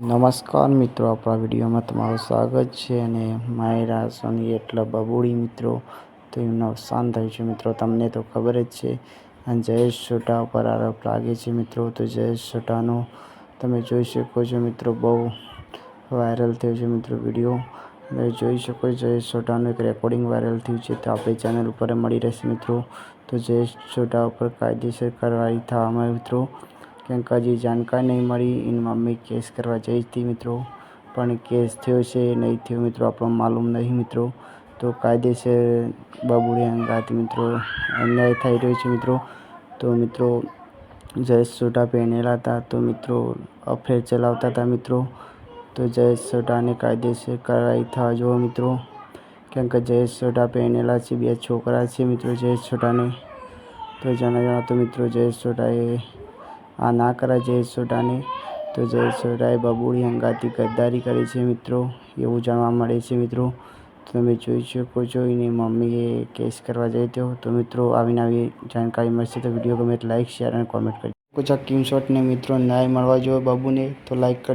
નમસ્કાર મિત્રો, આપણા વિડીયોમાં તમારું સ્વાગત છે અને માયરા સોની એટલા બબુડી મિત્રો, તો એમનું અવસાન થયું છે મિત્રો, તમને તો ખબર જ છે. અને જયેશ છોટા ઉપર આરોપ લાગે છે મિત્રો, તો જયેશ છોટાનો તમે જોઈ શકો છો મિત્રો, બહુ વાયરલ થયો છે મિત્રો વીડિયો. તમે જોઈ શકો છો જયેશ છોટાનું એક રેકોર્ડિંગ વાયરલ થયું છે, તો આપણી ચેનલ ઉપર મળી રહેશે મિત્રો. તો જયેશ છોટા ઉપર કાયદેસર કાર્યવાહી થવામાં મિત્રો. કેમ કે હજી જાણકારી નહીં મળી, એની મમ્મી કેસ કરવા જઈ હતી મિત્રો. પણ કેસ થયો છે, નહીં થયો મિત્રો, આપણો માલુમ નહીં મિત્રો. તો કાયદેસર બબુડી અંગાત મિત્રો, અન્યાય થઈ રહ્યો છે મિત્રો. તો મિત્રો, જયેશ છોટા પહેરેલા હતા તો મિત્રો, અફેર ચલાવતા હતા મિત્રો. તો જયેશ છોટાને કાયદેસર કાર્યવાહી થવા જુઓ મિત્રો. કેમ કે જયેશ છોટા પહેરેલા છે, બે છોકરા છે મિત્રો, જયેશ છોટાને તો જણાવ્યા તો મિત્રો, જયેશ છોટાએ આ ના કરાય. જયેશ તો જયેશ છોટાએ બબુડી હંગાતી ગદ્દારી કરી છે મિત્રો. એવું જાણવા મળે છે મિત્રો. તમે જોઈ શકો છો, એની મમ્મીએ કેસ કરવા જઈ તો તો મિત્રો, આવીને આવી જાણકારી મળશે તો વીડિયો ગમે લાઇક શેર અને કોમેન્ટ કરજો. કુછ શોટને મિત્રો, ન્યાય મળવા જોઈએ બબુને. તો કર